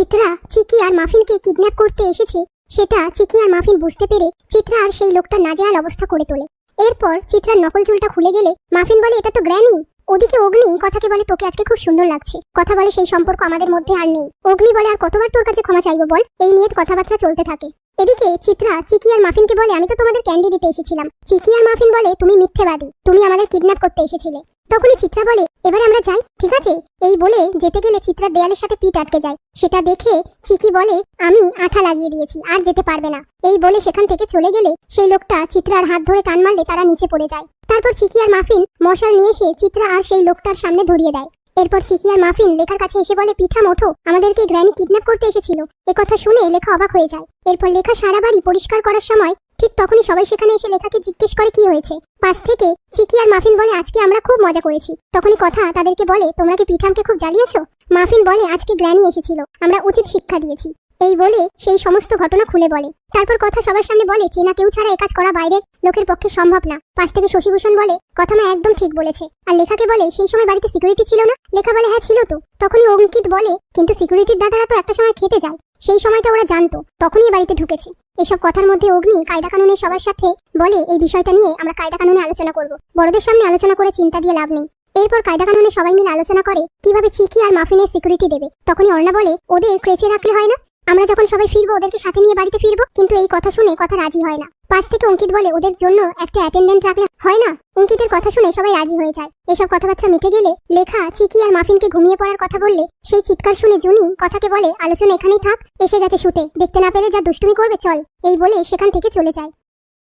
চিত্রা চিকি আর মাফিনকে kidnap করতে এসেছে, সেটা চিকি আর মাফিন বুঝতে পেরে চিত্রা আর সেই লোকটা না যাওয়ার অবস্থা করে তোলে। এরপর চিত্রার নকল চুলটা খুলে গেলে মাফিন বলে, এটা তো গ্র্যানি। ওদিকে অগ্নি কথাকে বলে, তোকে আজকে খুব সুন্দর লাগছে। কথা বলে সেই সম্পর্ক আমাদের মধ্যে আর নেই। অগ্নি বলে, আর কতবার তোর কাছে ক্ষমা চাইব বল? এই নিয়ে কথাবার্তা চলতে থাকে। এদিকে চিত্রা চিকি আর মাফিনকে বলে, আমি তো তোমাদের ক্যান্ডি দিতে এসেছিলাম। চিকি আর মাফিন বলে, তুমি মিথ্যেবাদী। তুমি আমাদের কিডন্যাপ করতে এসেছিলে। তখনই চিত্রা বলে, এবারে আমরা যাই, ঠিক আছে? এই বলে যেতে গেলে চিত্রা দেয়ালের সাথে পিঠ আটকে যায়। সেটা দেখে চিকি বলে, আমি আঠা লাগিয়ে দিয়েছি, আর যেতে পারবে না। এই বলে সেখান থেকে চলে গেলে সেই লোকটা চিত্রার হাত ধরে টান মারলে তারা নিচে পড়ে যায়। তারপর চিকি আর মাফিন মশাল নিয়ে এসে চিত্রা আর সেই লোকটার সামনে ধরিয়ে দেয়। এরপর চিকি আর মাফিন লেখার কাছে এসে বলে, পিঠা মোঠো, আমাদেরকে গ্র্যানি কিডন্যাপ করতে এসেছিল। কথা শুনে লেখা অবাক হয়ে যায়। এরপর লেখা সারা বাড়ি পরিষ্কার করার সময় ঠিক তখনই সবাই সেখানে এসে লেখাকে জিজ্ঞেস করে, কি হয়েছে? পাশ থেকে চিকি আর মাফিন বলে, আজকে আমরা খুব মজা করেছি। তখনই কথা তাদেরকে বলে, তোমরা কি পিঠামকে খুব জ্বালিয়েছো? মাফিন বলে, আজকে গ্র্যানি এসেছিল। আমরা উচিত শিক্ষা দিয়েছি। এই বলে সেই সমস্ত ঘটনা খুলে বলে। তারপর কথা সবার সামনে বলে চেনা কেউ ছাড়া এ কাজ করা বাইরের লোকের পক্ষে সম্ভব না। পাশ থেকে শশীভূষণ বলে, কথা মা একদম ঠিক বলেছে। আর লেখাকে বলে, সেই সময় বাড়িতে সিকিউরিটি ছিল না? লেখা বলে হ্যাঁ ছিল তো। তখনই অঙ্কিত বলে, কিন্তু সিকিউরিটির দাদারা তো একটা সময় খেতে যায়। সেই সময়টা ওরা জানতো, তখনই বাড়িতে ঢুকেছে। এসব কথার মধ্যে অগ্নি কায়দা কানুনের সবার সাথে বলে, এই বিষয়টা নিয়ে আমরা কায়দা কানুনে আলোচনা করব। বড়দের সামনে আলোচনা করে চিন্তা দিয়ে লাভ নেই। এরপর কায়দা কানুনে সবাই মিলে আলোচনা করে, কীভাবে চিকি আর মাফিনের সিকিউরিটি দেবে। তখনই অর্ণা বলে, ওদের ক্রেচে রাখলে হয় না? আমরা যখন সবাই ফিরবো, ওদেরকে সাথে নিয়ে বাড়িতে ফিরবো, কিন্তু এই কথা শুনে কথা রাজি হয় না। পাশ থেকে অঙ্কিত বলে, ওদের জন্য একটা অ্যাটেন্ডেন্ট রাখলে হয় না? অঙ্কিতের কথা শুনে সবাই রাজি হয়ে যায়। এসব কথাবার্তা মিটে গেলে লেখা চিকি আর মাফিনকে ঘুমিয়ে পড়ার কথা বললে সেই চিৎকার শুনে জুনি কথাকে বলে, আলোচনা এখানেই থাক, এসে গেছে শুতে। দেখতে না পেলে যা দুষ্টুমি করবে, চল। এই বলে সেখান থেকে চলে যায়।